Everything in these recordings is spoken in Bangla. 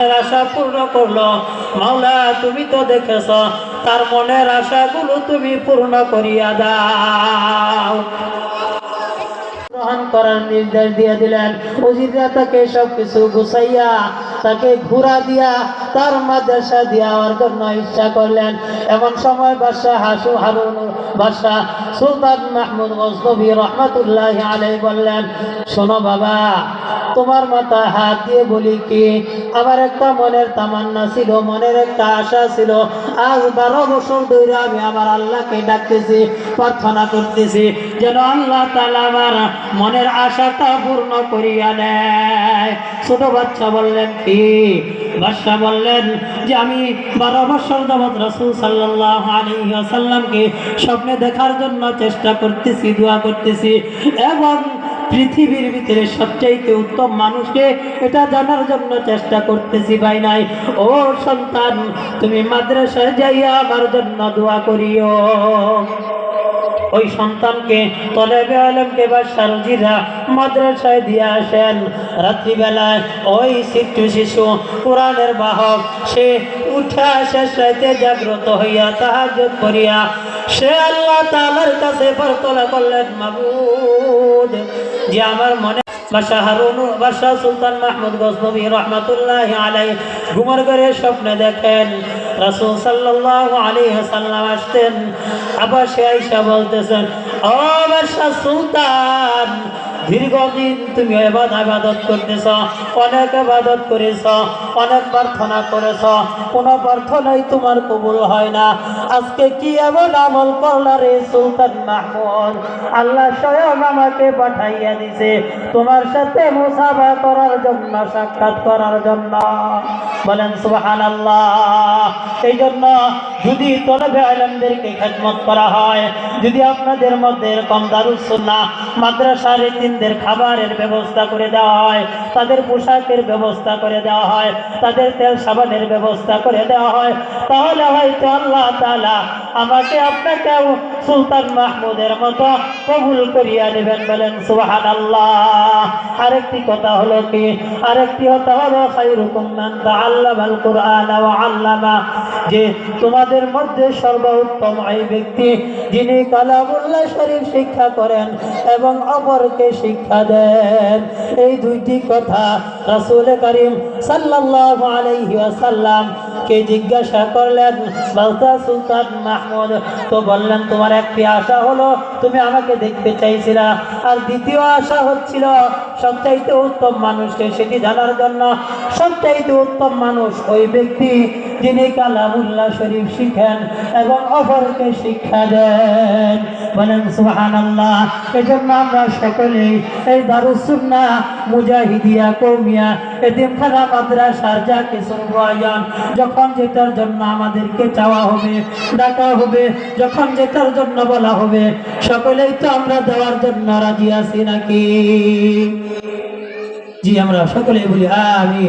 আশা পূর্ণ করল। মাওলা, তুমি তো দেখেছ, তার মনের আশাগুলো তুমি পূর্ণ করিয়া দাও। গ্রহণ করার নির্দেশ দিয়ে দিলেন। তাকে সব কিছু গুছাইয়া, তাকে ঘুরা দিয়া, তার মাদ্রাসা দেওয়ার জন্য ইচ্ছা করলেন। এমন সময় বাদশাহ হাসু হারুন, বাদশাহ সুলতান মাহমুদ গজনবী রহমতুল্লাহ আলাই বললেন, শোনো বাবা তোমার মাথা হাত দিয়ে বলি কি? আমার একটা মনের তামান্না ছিল, মনের একটা আশা ছিল। আজ বারো বছর ধরে আমি আমার আল্লাহকে ডাকতেছি, প্রার্থনা করতেছি, যেন আল্লাহ তালা আমার মনের আশাটা পূর্ণ করিয়া নেয় ছোট বাচ্চা বললেন কি? বাদশাহ বললেন যে, আমি বারো বছর যাবৎ রসুল সাল্লাহ আলী আসাল্লামকে স্বপ্নে দেখার জন্য চেষ্টা করতেছি, দোয়া করতেছি, এবং পৃথিবীর ভিতরে সবচাইতে উত্তম মানুষকে এটা জানার জন্য চেষ্টা করতেছি ভাই নাই। ও সন্তান, তুমি মাদ্রাসায় যাইয়া আমার জন্য দোয়া করিও। ওই সন্তানকে তলেবে আলমকে বা সারজিরা মাদ্রাসায় দিয়ে আসেন। রাত্রিবেলায় ওই শিশু শিশু কোরআনের বাহক, সে উঠে আসে সাইতে জাগ্রত হইয়া তাহাজ্জুদ করিয়া, সে আল্লাহ তাআলার কাছে প্রার্থনা করলেন মাবুদ যে আমার মনে মাহমুদ ঘুমর ঘরে স্বপ্নে দেখেন, রাসূল আসতেন। আবার সে আইসা বলতেছেন, ও বাসা সুলতান দীর্ঘদিন তুমি আবাদত করতেছ, অনেক আবাদত করেছ অনেক প্রার্থনা করেছ কোনো প্রার্থনাই তোমার কবুল হয় না। আজকে কি এমন আমল করলা রে সুলতান মাহমুদ? আল্লাহ স্বয়ং আমাকে পাঠাইয়া দিছে, তোমার সাথে মুসাফা করার জন্য, সাক্ষাৎ করার জন্য। বলেন সুবহান আল্লাহ এই জন্য যদি তলবে আলমদেরকে খেদমত করা হয়, যদি আপনাদের মধ্যে এরকম দারুসুন্না মাদ্রাসা তিনদের খাবারের ব্যবস্থা করে দেওয়া হয়, তাদের পোশাকের ব্যবস্থা করে দেওয়া হয়, তাদের তেল সাবানের ব্যবস্থা করে দেওয়া হয়, তাহলে হয়তো আল্লাহ তাআলা আমাকে আপনাকেও সুলতান মাহমুদের মতো কবুল করিয়া নেবেন বলেন সুবাহান আল্লাহ আরেকটি কথা হলো কি? আরেকটি কথা হলো ওয়া আল্লামা। যে তোমাদের মধ্যে সর্বোত্তম এই ব্যক্তি, যিনি কালামুল্লাহ শরীফ শিক্ষা করেন এবং অপরকে শিক্ষা দেন। এই দুইটি কথা রাসূল করিম সাল্লাল্লাহু আলাইহি ওয়াসাল্লাম কে জিজ্ঞাসা করলেন বালতা সুলতান মাহমুদ, তো বললেন, তোমার একটি আশা হলো, তুমি আমাকে দেখতে চাইছিলা। আর দ্বিতীয় আশা হচ্ছিল, সবচাইতে উত্তম মানুষকে সেটি জানার জন্য সবচাইতে উত্তম মানুষ ওই ব্যক্তি যিনি কালামুল্লাহ শরীফ শিখেন এবং অপরকে শিক্ষা দেন। বলেন সুহান আল্লাহ এজন্য আমরা সকলেই এই দারুসুন্না মুজাহিদিয়া কৌমিয়া এতিমখানা মাদ্রাসার যা কেশর প্রয়োজন যখন যেটার জন্য আমাদেরকে চাওয়া হবে, ডাকা হবে, যখন যেটার জন্য বলা হবে, সকলেই তো আমরা দেওয়ার জন্য রাজি আছি নাকি? জি, আমরা সকলেই বলি আমি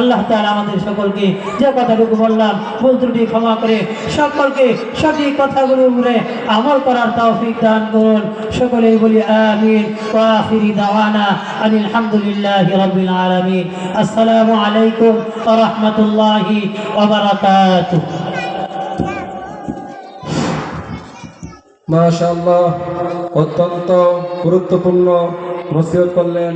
আল্লাহ তাআলা আমাদের সকলকে যে কথাটুকু বললাম ভুল ত্রুটি ক্ষমা করে সকলকে সঠিক কথাগুলো উপরে আমল করার তৌফিক দান করুন। সকলেই বলি আমিন। ওয়া আখিরি দাওয়ানা আনিল হামদুলিল্লাহি রাব্বিল আসসালামু আলাইকুম রাহমাতুল্লাহি মাশাআল্লাহ, অত্যন্ত গুরুত্বপূর্ণ নসিহত করলেন।